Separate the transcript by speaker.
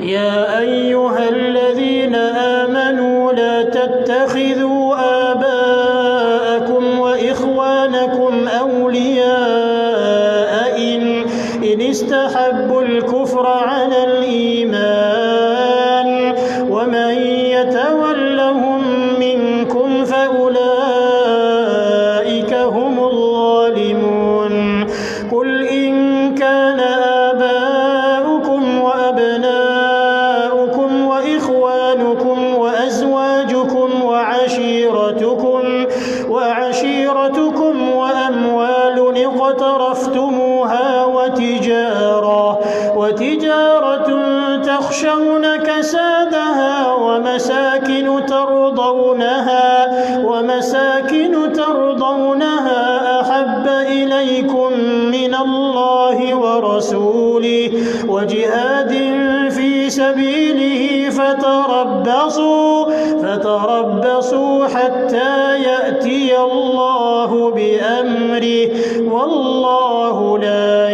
Speaker 1: يا أيها الذين آمنوا لا تتخذوا آباءكم وإخوانكم أولياء إن, استحبوا الكفر على الإيمان. وعشيرتكم وعشيرتكم وأموال اقترفتموها وتجارة وتجارة تخشون كسادها ومساكن ترضونها ومساكن ترضونها أحب إليكم من الله ورسوله وجهاد في سبيله فتربصوا فتربصوا حتى يأتي الله بأمره والله لا